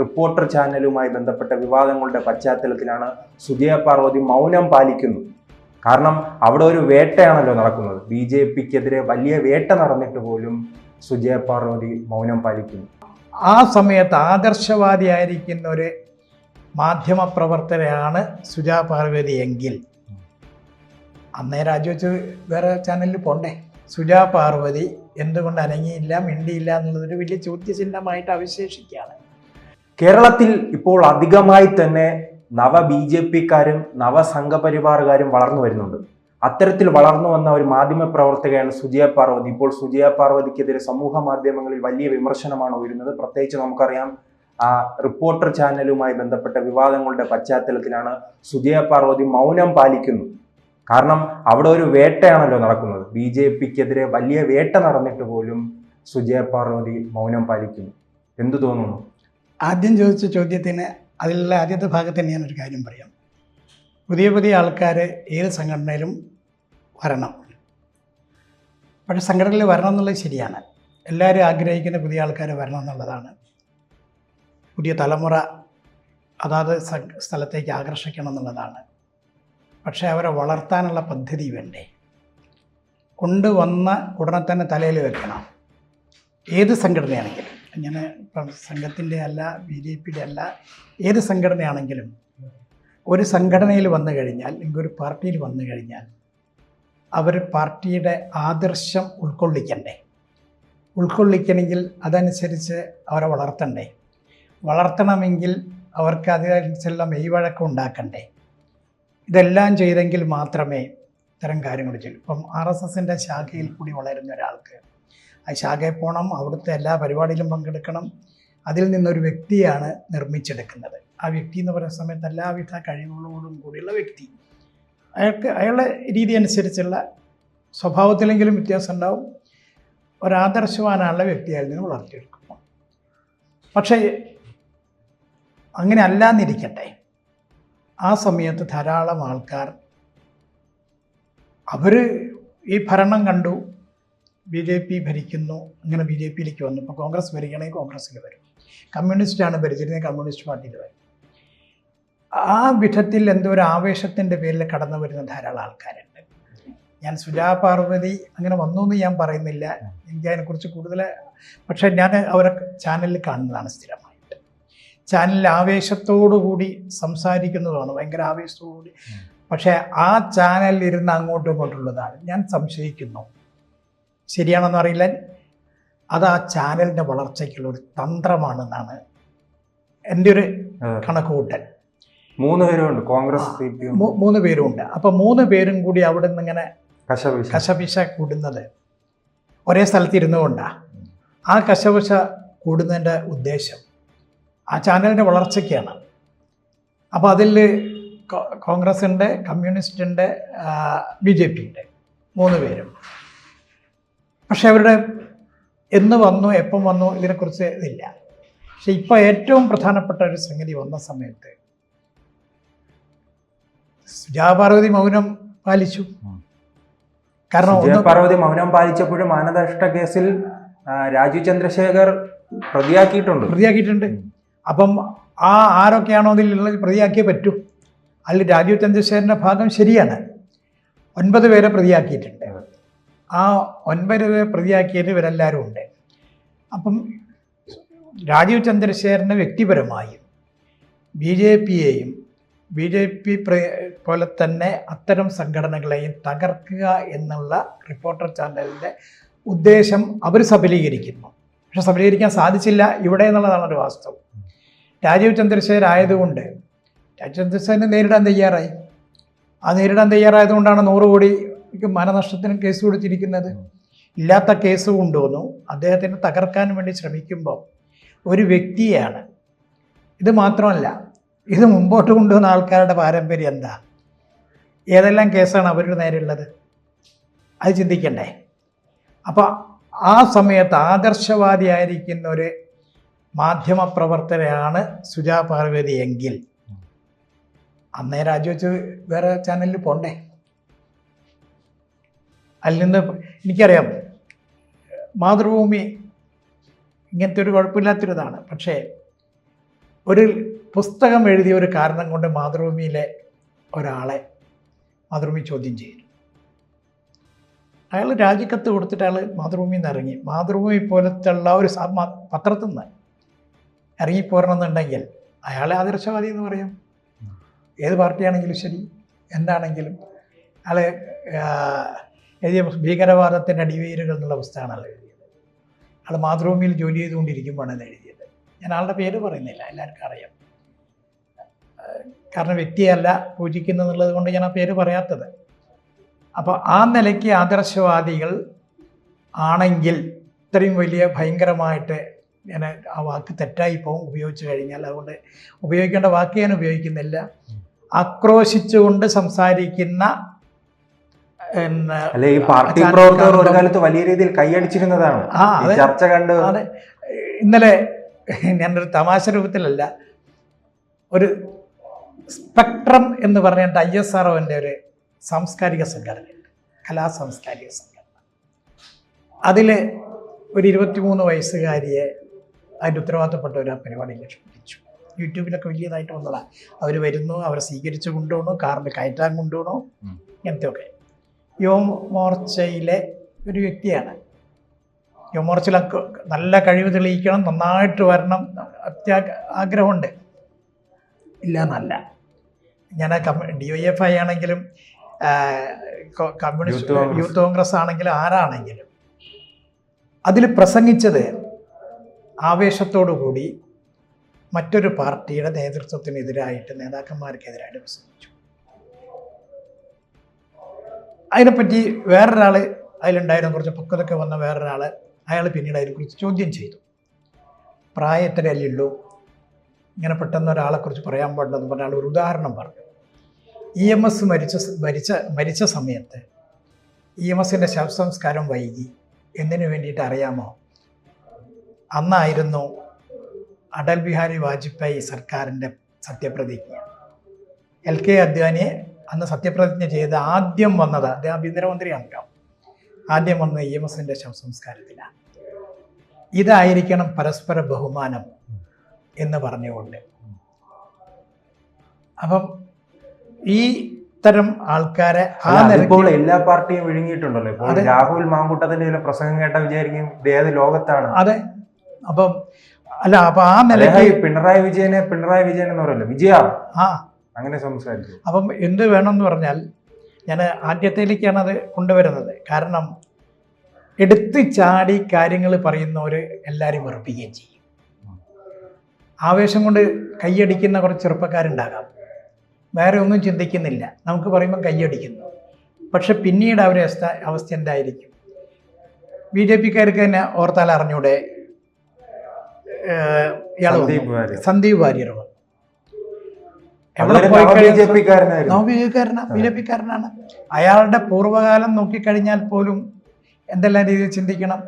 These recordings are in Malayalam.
റിപ്പോർട്ടർ ചാനലുമായി ബന്ധപ്പെട്ട വിവാദങ്ങളുടെ പശ്ചാത്തലത്തിലാണ് സുജയ പാർവതി മൗനം പാലിക്കുന്നത്. കാരണം അവിടെ ഒരു വേട്ടയാണല്ലോ നടക്കുന്നത്. ബി ജെ പിക്കെതിരെ വലിയ വേട്ട നടന്നിട്ട് പോലും സുജയ പാർവതി മൗനം പാലിക്കുന്നു. ആ സമയത്ത് ആദർശവാദിയായിരിക്കുന്ന ഒരു മാധ്യമപ്രവർത്തകയാണ് സുജാ പാർവതി എങ്കിൽ. അന്നേ രാജിവെച്ച് വേറെ ചാനലിൽ പോണ്ടേ? സുജാ പാർവതി എന്തുകൊണ്ട് അനങ്ങിയില്ല മിണ്ടിയില്ല എന്നുള്ളതൊരു വലിയ ചോദ്യചിഹ്നമായിട്ട് അവശേഷിക്കുകയാണ്. കേരളത്തിൽ ഇപ്പോൾ അധികമായി തന്നെ നവ ബി ജെ പിക്കാരും നവ സംഘപരിവാറുകാരും വളർന്നു വരുന്നുണ്ട്. അത്തരത്തിൽ വളർന്നു വന്ന ഒരു മാധ്യമ പ്രവർത്തകയാണ് സുജയ പാർവതി. ഇപ്പോൾ സുജയ പാർവതിക്കെതിരെ സമൂഹ മാധ്യമങ്ങളിൽ വലിയ വിമർശനമാണ് ഉയരുന്നത്. പ്രത്യേകിച്ച് നമുക്കറിയാം ആ റിപ്പോർട്ടർ ചാനലുമായി ബന്ധപ്പെട്ട വിവാദങ്ങളുടെ പശ്ചാത്തലത്തിലാണ് സുജയ പാർവതി മൗനം പാലിക്കുന്നു കാരണം അവിടെ ഒരു വേട്ടയാണല്ലോ നടക്കുന്നത്. ബി ജെ പിക്കെതിരെ വലിയ വേട്ട നടന്നിട്ട് പോലും സുജയ പാർവതി മൗനം പാലിക്കുന്നു. എന്തു തോന്നുന്നു? ആദ്യം ചോദിച്ച ചോദ്യത്തിന് അതിലുള്ള ആദ്യത്തെ ഭാഗത്ത് ഞാനൊരു കാര്യം പറയാം. പുതിയ പുതിയ ആൾക്കാർ ഏത് സംഘടനയിലും വരണം. പക്ഷേ സംഘടനയിൽ വരണം എന്നുള്ളത് ശരിയാണ്. എല്ലാവരും ആഗ്രഹിക്കുന്ന പുതിയ ആൾക്കാർ വരണം എന്നുള്ളതാണ്. പുതിയ തലമുറ അതാത് സ്ഥലത്തേക്ക് ആകർഷിക്കണം എന്നുള്ളതാണ്. പക്ഷേ അവരെ വളർത്താനുള്ള പദ്ധതി വേണ്ടേ? കൊണ്ടുവന്ന ഉടനെ തന്നെ തലയിൽ വെക്കണം. ഏത് സംഘടനയാണെങ്കിലും. ഇപ്പം സംഘത്തിന്റെ അല്ല ബി ജെ പിയുടെ അല്ല ഏത് സംഘടനയാണെങ്കിലും ഒരു സംഘടനയിൽ വന്നു കഴിഞ്ഞാൽ അല്ലെങ്കിൽ ഒരു പാർട്ടിയിൽ വന്നു കഴിഞ്ഞാൽ അവർ പാർട്ടിയുടെ ആദർശം ഉൾക്കൊള്ളിക്കണ്ടേ. ഉൾക്കൊള്ളിക്കണമെങ്കിൽ അതനുസരിച്ച് അവരെ വളർത്തണ്ടേ. വളർത്തണമെങ്കിൽ അവർക്ക് അതിനനുസരിച്ചുള്ള മെയ്വഴക്കം ഉണ്ടാക്കണ്ടേ. ഇതെല്ലാം ചെയ്തെങ്കിൽ മാത്രമേ ഇത്തരം കാര്യങ്ങൾ ചെയ്യൂ. ഇപ്പം ആർ എസ് എസിന്റെ ശാഖയിൽ കൂടി വളരുന്ന ഒരാൾക്ക് ശാഖയിൽ പോകണം അവിടുത്തെ എല്ലാ പരിപാടിയിലും പങ്കെടുക്കണം. അതിൽ നിന്നൊരു വ്യക്തിയാണ് നിർമ്മിച്ചെടുക്കുന്നത്. ആ വ്യക്തി എന്ന് പറയുന്ന സമയത്ത് എല്ലാവിധ കഴിവുകളോടും കൂടിയുള്ള വ്യക്തി. അയാൾക്ക് അയാളുടെ രീതി അനുസരിച്ചുള്ള സ്വഭാവത്തിലെങ്കിലും വ്യത്യാസം ഉണ്ടാവും. ഒരാദർശവാനുള്ള വ്യക്തി അതിൽ നിന്ന് വളർത്തിയെടുക്കുന്നു പക്ഷേ അങ്ങനെ അല്ലാന്നിരിക്കട്ടെ ആ സമയത്ത് ധാരാളം ആൾക്കാർ അവർ ഈ ഭരണം കണ്ടു. ബി ജെ പി ഭരിക്കുന്നു അങ്ങനെ ബി ജെ പിയിലേക്ക് വന്നു. ഇപ്പോൾ കോൺഗ്രസ് ഭരിക്കണമെങ്കിൽ കോൺഗ്രസ്സിൽ വരും. കമ്മ്യൂണിസ്റ്റാണ് ഭരിച്ചിരുന്നത് കമ്മ്യൂണിസ്റ്റ് പാർട്ടിയിൽ വരും. ആ വിധത്തിൽ എന്തോ ഒരു ആവേശത്തിന്റെ പേരിൽ കടന്നു വരുന്ന ധാരാളം ആൾക്കാരുണ്ട്. ഞാൻ സുജാ പാർവതി അങ്ങനെ വന്നു എന്ന് ഞാൻ പറയുന്നില്ല. എനിക്ക് അതിനെക്കുറിച്ച് കൂടുതൽ പക്ഷേ ഞാൻ അവരെ ചാനലിൽ കാണുന്നതാണ് സ്ഥിരമായിട്ട്. ചാനലിൽ ആവേശത്തോടു കൂടി സംസാരിക്കുന്നതാണ് ഭയങ്കര ആവേശത്തോടുകൂടി പക്ഷേ ആ ചാനലിൽ ഇരുന്ന് അങ്ങോട്ടും ഇങ്ങോട്ടുള്ളതാണ് ഞാൻ സംശയിക്കുന്നു. ശരിയാണെന്ന് അറിയില്ല. അത് ആ ചാനലിന്റെ വളർച്ചയ്ക്കുള്ള ഒരു തന്ത്രമാണെന്നാണ് എന്റെ ഒരു. കണക്കുകൂട്ടൽ. മൂന്ന് പേരുണ്ട് കോൺഗ്രസ് മൂന്ന് പേരും ഉണ്ട് അപ്പൊ മൂന്ന് പേരുണ്ട്. അപ്പോൾ മൂന്ന് പേരും കൂടി അവിടെ നിന്ന് ഇങ്ങനെ കശപിശ. കൂടുന്നത്. ഒരേ സ്ഥലത്ത് ഇരുന്നുകൊണ്ടാ ആ കശപിശ കൂടുന്നതിന്റെ ഉദ്ദേശം ആ ചാനലിന്റെ വളർച്ചയ്ക്കാണ്. അപ്പോൾ അതിൽ കോൺഗ്രസ് ഉണ്ട് കമ്മ്യൂണിസ്റ്റ് ഉണ്ട് ബി ജെ പി ഉണ്ട്. മൂന്ന് പേരും. പക്ഷെ അവരുടെ എന്ന് വന്നു എപ്പം വന്നു ഇതിനെക്കുറിച്ച് ഇതില്ല. പക്ഷെ ഇപ്പോൾ ഏറ്റവും പ്രധാനപ്പെട്ട ഒരു സംഗതി വന്ന സമയത്ത് സുജാപാർവതി മൗനം പാലിച്ചു. കാരണം പാർവതി മൗനം പാലിച്ചപ്പോഴും മാനദഷ്ട കേസിൽ രാജീവ് ചന്ദ്രശേഖർ പ്രതിയാക്കിയിട്ടുണ്ട്. പ്രതിയാക്കിയിട്ടുണ്ട്. അപ്പം ആ ആരൊക്കെയാണോ അതിലുള്ളത് പ്രതിയാക്കിയേ പറ്റൂ. അതിൽ രാജീവ് ചന്ദ്രശേഖരന്റെ ഭാഗം ശരിയാണ്. ഒൻപത് പേരെ പ്രതിയാക്കിയിട്ടുണ്ട്. ആ ഒൻപത് പേരെ പ്രതിയാക്കിയത് ഇവരെല്ലാവരും ഉണ്ട്. അപ്പം രാജീവ് ചന്ദ്രശേഖരനെ വ്യക്തിപരമായും ബി ജെ പിയെയും ബി ജെ പി പോലെ തന്നെ അത്തരം സംഘടനകളെയും തകർക്കുക എന്നുള്ള റിപ്പോർട്ടർ ചാനലിന്റെ ഉദ്ദേശം അവർ സഫലീകരിക്കുന്നു പക്ഷെ സഫലീകരിക്കാൻ സാധിച്ചില്ല. ഇവിടെ എന്നുള്ളതാണ് ഒരു വാസ്തവം. രാജീവ് ചന്ദ്രശേഖർ ആയതുകൊണ്ട് രാജീവ് ചന്ദ്രശേഖരനെ നേരിടാൻ തയ്യാറായി. ആ നേരിടാൻ തയ്യാറായതുകൊണ്ടാണ് നൂറ് കോടി മാനനഷ്ടത്തിന് കേസ് കൊടുത്തിരിക്കുന്നത്? ഇല്ലാത്ത കേസ് കൊണ്ടുവന്നു. അദ്ദേഹത്തിനെ തകർക്കാൻ വേണ്ടി ശ്രമിക്കുമ്പോൾ ഒരു വ്യക്തിയാണ്. ഇത് മാത്രമല്ല ഇത് മുമ്പോട്ട് കൊണ്ടുവന്ന ആൾക്കാരുടെ പാരമ്പര്യം എന്താ? ഏതെല്ലാം കേസാണ് അവരുടെ നേരെയുള്ളത്? അത് ചിന്തിക്കണ്ടേ. അപ്പോൾ ആ സമയത്ത് ആദർശവാദിയായിരിക്കുന്ന ഒരു മാധ്യമ പ്രവർത്തകയാണ് സുജാ പാർവതി എങ്കിൽ അന്നേ രാജിവെച്ച് വേറെ ചാനലിൽ പോണ്ടേ? അതിൽ നിന്ന് എനിക്കറിയാം. മാതൃഭൂമി ഇങ്ങനത്തെ ഒരു കുഴപ്പമില്ലാത്തൊരിതാണ്. പക്ഷേ ഒരു പുസ്തകം എഴുതിയ ഒരു കാരണം കൊണ്ട് മാതൃഭൂമിയിലെ ഒരാളെ മാതൃഭൂമി ചോദ്യം ചെയ്തു. അയാൾ രാജിക്കത്ത് കൊടുത്തിട്ട് അയാൾ മാതൃഭൂമിയിൽ നിന്ന് ഇറങ്ങി. മാതൃഭൂമി പോലത്തെ ഉള്ള ഒരു പത്രത്തിൽ നിന്ന് ഇറങ്ങിപ്പോരണമെന്നുണ്ടെങ്കിൽ അയാളെ ആദർശവാദി എന്ന് പറയും. ഏത് പാർട്ടിയാണെങ്കിലും ശരി. എന്താണെങ്കിലും അയാളെ എഴുതിയ ഭീകരവാദത്തിന്റെ അടിവേരുകൾ എന്നുള്ള പുസ്തകമാണ് അയാൾ എഴുതിയത്. ആൾ മാതൃഭൂമിയിൽ ജോലി ചെയ്തുകൊണ്ടിരിക്കുമ്പോഴാണ് അത് എഴുതിയത്. ഞാൻ ആളുടെ പേര് പറയുന്നില്ല എല്ലാവർക്കും അറിയാം. കാരണം വ്യക്തിയല്ല പൂജിക്കുന്നതെന്നുള്ളത് കൊണ്ട് ഞാൻ ആ പേര് പറയാത്തത്. അപ്പോൾ ആ നിലയ്ക്ക് ആദർശവാദികൾ ആണെങ്കിൽ ഇത്രയും വലിയ ഭയങ്കരമായിട്ട് ഞാൻ ആ വാക്ക് തെറ്റായി പോകും ഉപയോഗിച്ച് കഴിഞ്ഞാൽ. അതുകൊണ്ട് ഉപയോഗിക്കേണ്ട വാക്ക് ഞാൻ ഉപയോഗിക്കുന്നില്ല. ആക്രോശിച്ചുകൊണ്ട് സംസാരിക്കുന്ന അല്ലെ ഈ പാർട്ടി പ്രവർത്തകർ ഒരു കാലത്ത് വലിയ രീതിയിൽ കൈയടിച്ചിരുന്നതാണ് ചർച്ച കണ്ട് ഇന്നലെ ഞാനൊരു തമാശ രൂപത്തിലല്ല ഒരു സ്പെക്ട്രം എന്ന് പറഞ്ഞിട്ട് ഐ എസ് ആർ ഒരു സാംസ്കാരിക സംഘടനയുണ്ട് കലാ സാംസ്കാരിക സംഘടന. അതിൽ ഒരു ഇരുപത്തിമൂന്ന് വയസ്സുകാരിയെ അതിന്റെ ഉത്തരവാദിത്തപ്പെട്ട ഒരു പരിപാടിയിൽ ക്ഷണിച്ചു യൂട്യൂബിലൊക്കെ വലിയതായിട്ട് വന്നതാണ് അവർ വരുന്നു അവരെ സ്വീകരിച്ച് കൊണ്ടുപോകണു കാറിൽ കയറ്റാൻ കൊണ്ടുപോകണു. ഇങ്ങനത്തെയൊക്കെ. യുവ മോർച്ചയിലെ ഒരു വ്യക്തിയാണ്. യുവമോർച്ചയിലൊക്കെ നല്ല കഴിവ് തെളിയിക്കണം നന്നായിട്ട് വരണം അത്യാ ആഗ്രഹമുണ്ട്. ഇല്ല എന്നല്ല ഞാൻ ഡി ഒ എഫ് ഐ ആണെങ്കിലും communist youth Congress. Youth Congress ആണെങ്കിലും ആരാണെങ്കിലും അതിൽ പ്രസംഗിച്ചത് ആവേശത്തോടു കൂടി മറ്റൊരു പാർട്ടിയുടെ നേതൃത്വത്തിനെതിരായിട്ട് നേതാക്കന്മാർക്കെതിരായിട്ട് പ്രസംഗിച്ചു. അതിനെപ്പറ്റി വേറൊരാൾ അതിലുണ്ടായിരുന്ന കുറച്ച് പക്വതൊക്കെ വന്ന വേറൊരാൾ അയാൾ പിന്നീട് അതിനെക്കുറിച്ച് ചോദ്യം ചെയ്തു. പ്രായത്തിലല്ലേ ഉള്ളൂ ഇങ്ങനെ പെട്ടെന്ന് ഒരാളെക്കുറിച്ച് പറയാൻ പാടില്ലെന്ന് പറഞ്ഞാൽ ഒരു ഉദാഹരണം പറഞ്ഞു. ഇ എം എസ് മരിച്ച മരിച്ച മരിച്ച സമയത്ത് ഇ എം എസിന്റെ ശവസംസ്കാരം വൈകി. എന്തിനു വേണ്ടിയിട്ട് അറിയാമോ? അന്നായിരുന്നു അടൽ ബിഹാരി വാജ്പേയി സർക്കാരിന്റെ സത്യപ്രതിജ്ഞ. എൽ കെ അദ്വാനി അന്ന് സത്യപ്രതിജ്ഞ ചെയ്ത് ആദ്യം വന്നത് അദ്ദേഹം ആഭ്യന്തരമന്ത്രിയാണല്ലോ ആദ്യം വന്നത് ഇ എം എസിന്റെ ശവസംസ്കാരത്തിലാണ് ഇതായിരിക്കണം പരസ്പര ബഹുമാനം എന്ന് പറഞ്ഞുകൊണ്ട്. അപ്പം ഈ ഇത്തരം ആൾക്കാരെ നിലയ്ക്ക് എല്ലാ പാർട്ടിയും വിഴുങ്ങിയിട്ടുണ്ടല്ലോ. ഇപ്പോൾ രാഹുൽ മാങ്കൂട്ടത്തിന്റെ ചില പ്രസംഗം കേട്ട വിചാരിക്കും ഏത് ലോകത്താണ്? അതെ. അപ്പം അല്ല അപ്പൊ ആ നിലയ്ക്ക് പിണറായി വിജയനെ പിണറായി വിജയൻ എന്ന് പറയല്ലോ. വിജയ. ആ. അങ്ങനെ സംസാരിച്ചു. അപ്പം എന്ത് വേണമെന്ന് പറഞ്ഞാൽ ഞാൻ ആദ്യത്തേലേക്കാണ് അത് കൊണ്ടുവരുന്നത്. കാരണം എടുത്തു ചാടി കാര്യങ്ങൾ പറയുന്നവർ എല്ലാവരും വെറുപ്പിക്കുകയും ചെയ്യും. ആവേശം കൊണ്ട് കൈയടിക്കുന്ന കുറച്ച് ചെറുപ്പക്കാരുണ്ടാകാം. വേറെ ഒന്നും ചിന്തിക്കുന്നില്ല. നമുക്ക് പറയുമ്പോൾ കൈയടിക്കുന്നു. പക്ഷെ പിന്നീട് അവരെ അവസ്ഥ അവസ്ഥ എന്തായിരിക്കും? ബി ജെ പിക്കാർക്ക് തന്നെ ഓർത്താൽ അറിഞ്ഞൂടെ സന്ദീപ് വാര്യർ വന്നു. സന്ദീപ് വാര്യർ. ബി ജെ പിക്കാരനാണ്. അയാളുടെ പൂർവകാലം നോക്കിക്കഴിഞ്ഞാൽ പോലും എന്തെല്ലാം രീതിയിൽ ചിന്തിക്കണം.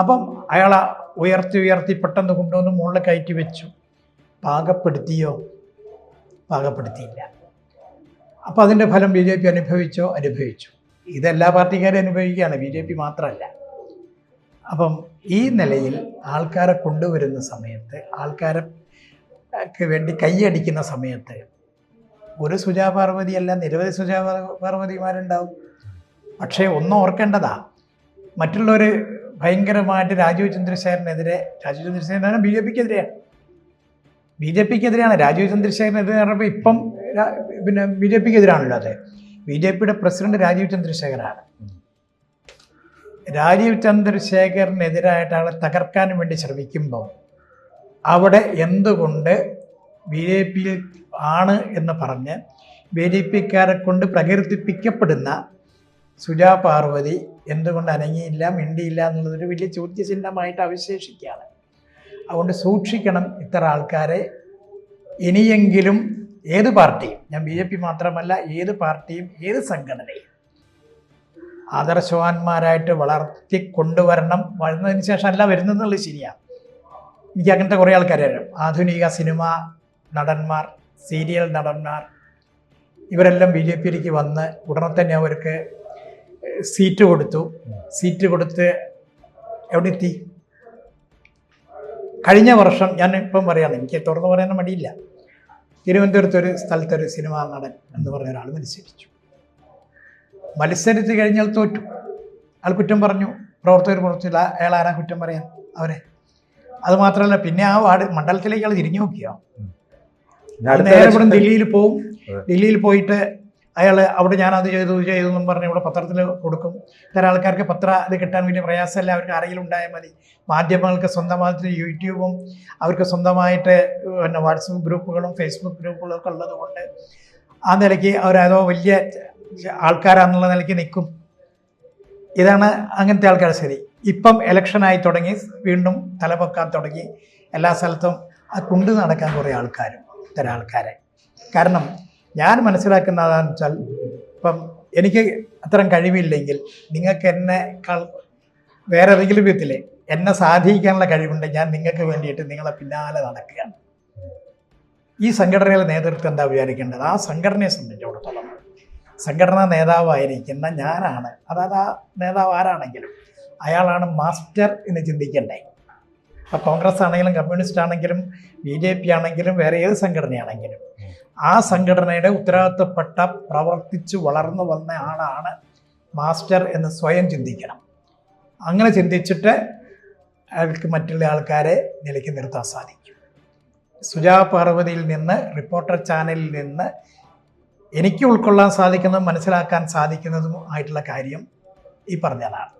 അപ്പം അയാളെ ഉയർത്തി ഉയർത്തി പെട്ടെന്ന് കൊണ്ടുവന്ന് മുകളിൽ കയറ്റി വെച്ചു. പാകപ്പെടുത്തിയോ? പാകപ്പെടുത്തിയില്ല. അപ്പം അതിന്റെ ഫലം ബി ജെ പി അനുഭവിച്ചോ? അനുഭവിച്ചു. ഇതെല്ലാ പാർട്ടിക്കാരും അനുഭവിക്കുകയാണ്. ബി ജെ പി മാത്രമല്ല. അപ്പം ഈ നിലയിൽ ആൾക്കാരെ കൊണ്ടുവരുന്ന സമയത്ത് ആൾക്കാരെ വേണ്ടി കൈയടിക്കുന്ന സമയത്ത് ഒരു സുജാ പാർവതിയല്ല നിരവധി സുജാ പാർ- പാർവതിമാരുണ്ടാവും പക്ഷേ ഒന്നും ഓർക്കേണ്ടതാ മറ്റുള്ളവർ ഭയങ്കരമായിട്ട് രാജീവ് ചന്ദ്രശേഖരനെതിരെ രാജീവ് ചന്ദ്രശേഖരനാണ് ബി ജെ പിക്കെതിരെയാണ്. ബി ജെ പിക്കെതിരെയാണ് രാജീവ് ചന്ദ്രശേഖരനെതിരെ പറയുമ്പോൾ ഇപ്പം പിന്നെ ബി ജെ പിക്കെതിരാണല്ലോ അതെ. ബി ജെ പിയുടെ പ്രസിഡന്റ് രാജീവ് ചന്ദ്രശേഖരാണ്. രാജീവ് ചന്ദ്രശേഖറിനെതിരായിട്ട് ആളെ തകർക്കാൻ വേണ്ടി ശ്രമിക്കുമ്പോൾ അവിടെ എന്തുകൊണ്ട് ബി ജെ പിയിൽ ആണ് എന്ന് പറഞ്ഞ് ബി ജെ കൊണ്ട് പ്രകീർത്തിപ്പിക്കപ്പെടുന്ന സുജാ പാർവതി എന്തുകൊണ്ട് അനങ്ങിയില്ല മിണ്ടിയില്ല എന്നുള്ളതൊരു വലിയ ചോദ്യചിഹ്നമായിട്ട് അവശേഷിക്കുകയാണ്. അതുകൊണ്ട് സൂക്ഷിക്കണം ഇത്ര ആൾക്കാരെ. ഇനിയെങ്കിലും ഏത് പാർട്ടിയും ഞാൻ ബി ജെ പി മാത്രമല്ല ഏത് പാർട്ടിയും ഏത് സംഘടനയും ആദർശവാന്മാരായിട്ട് വളർത്തി കൊണ്ടുവരണം. വളർന്നതിന് ശേഷം അല്ല വരുന്നതെന്നുള്ളത് ശരിയാണ്. എനിക്ക് അങ്ങനത്തെ കുറേ ആൾക്കാരെ ആധുനിക സിനിമ നടന്മാർ സീരിയൽ നടന്മാർ. ഇവരെല്ലാം ബി ജെ പിയിലേക്ക് വന്ന് ഉടനെ തന്നെ അവർക്ക് സീറ്റ് കൊടുത്തു. സീറ്റ് കൊടുത്ത് എവിടെ എത്തി? കഴിഞ്ഞ വർഷം ഞാൻ ഇപ്പം പറയാണ് എനിക്ക് തുറന്നു പറയാൻ മടിയില്ല. തിരുവനന്തപുരത്ത് ഒരു സ്ഥലത്തൊരു സിനിമാ നടൻ എന്ന് പറഞ്ഞ ഒരാൾ മത്സരിച്ചു. മത്സരിച്ച് കഴിഞ്ഞാൽ തോറ്റു. അയാൾ കുറ്റം പറഞ്ഞു. പ്രവർത്തകർ പ്രവർത്തിച്ചില്ല അയാൾ ആരാ കുറ്റം പറയാൻ? അവരെ. അതുമാത്രമല്ല പിന്നെ ആ വാർഡ് മണ്ഡലത്തിലേക്ക് അയാൾ തിരിഞ്ഞു നോക്കിയോ? നേരെ ഇവിടെ ദില്ലിയിൽ പോവും. ദില്ലിയിൽ പോയിട്ട് അയാൾ അവിടെ ഞാൻ അത് ചെയ്തു ചെയ്തു എന്നും പറഞ്ഞ് ഇവിടെ പത്രത്തിൽ കൊടുക്കും. ചില ആൾക്കാർക്ക് പത്ര ഇത് കിട്ടാൻ വലിയ പ്രയാസമല്ല. അവർക്ക് ആരെങ്കിലും ഉണ്ടായാൽ മതി. മാധ്യമങ്ങൾക്ക് സ്വന്തമായിട്ട് യൂട്യൂബും അവർക്ക് സ്വന്തമായിട്ട് പിന്നെ വാട്സപ്പ് ഗ്രൂപ്പുകളും ഫേസ്ബുക്ക് ഗ്രൂപ്പുകളും ഒക്കെ ഉള്ളത് കൊണ്ട് ആ നിലയ്ക്ക് അവരതോ വലിയ ആൾക്കാരാന്നുള്ള നിലയ്ക്ക് നിൽക്കും. ഇതാണ് അങ്ങനത്തെ ആൾക്കാർ ശരി. ഇപ്പം ഇലക്ഷനായി തുടങ്ങി. വീണ്ടും തലപൊക്കാൻ തുടങ്ങി. എല്ലാ സ്ഥലത്തും ആ കുണ്ട് നടക്കാൻ കുറേ ആൾക്കാരും. ഇത്തരം ആൾക്കാരെ. കാരണം ഞാൻ മനസ്സിലാക്കുന്നതാന്ന് വെച്ചാൽ ഇപ്പം എനിക്ക് അത്തരം കഴിവില്ലെങ്കിൽ നിങ്ങൾക്ക് എന്നെ വേറെ ഏതെങ്കിലും വിധത്തിൽ എന്നെ സാധിക്കാനുള്ള കഴിവുണ്ട് ഞാൻ നിങ്ങൾക്ക് വേണ്ടിയിട്ട് നിങ്ങളെ പിന്നാലെ നടക്കുകയാണ്. ഈ സംഘടനയിലെ നേതൃത്വം എന്താ വിചാരിക്കേണ്ടത്? ആ സംഘടനയെ സംബന്ധിച്ചിടത്തോളം സംഘടനാ നേതാവായിരിക്കുന്ന ഞാനാണ്. അതായത് ആ നേതാവ് ആരാണെങ്കിലും അയാളാണ് മാസ്റ്റർ എന്ന് ചിന്തിക്കണ്ടേ? ഇപ്പോൾ കോൺഗ്രസ് ആണെങ്കിലും കമ്മ്യൂണിസ്റ്റ് ആണെങ്കിലും ബി ജെ പി ആണെങ്കിലും വേറെ ഏത് സംഘടനയാണെങ്കിലും ആ സംഘടനയുടെ ഉത്തരവാദിത്തപ്പെട്ട പ്രവർത്തിച്ച് വളർന്നു വന്ന ആളാണ് മാസ്റ്റർ എന്ന് സ്വയം ചിന്തിക്കണം. അങ്ങനെ ചിന്തിച്ചിട്ട് അയാൾക്ക് മറ്റുള്ള ആൾക്കാരെ നിലയ്ക്ക് നിർത്താൻ സാധിക്കും. സുജാ പാർവതിയിൽ നിന്ന് റിപ്പോർട്ടർ ചാനലിൽ നിന്ന് എനിക്ക് ഉൾക്കൊള്ളാൻ സാധിക്കുന്നതും മനസ്സിലാക്കാൻ സാധിക്കുന്നതും ആയിട്ടുള്ള കാര്യം ഈ പറഞ്ഞതാണ്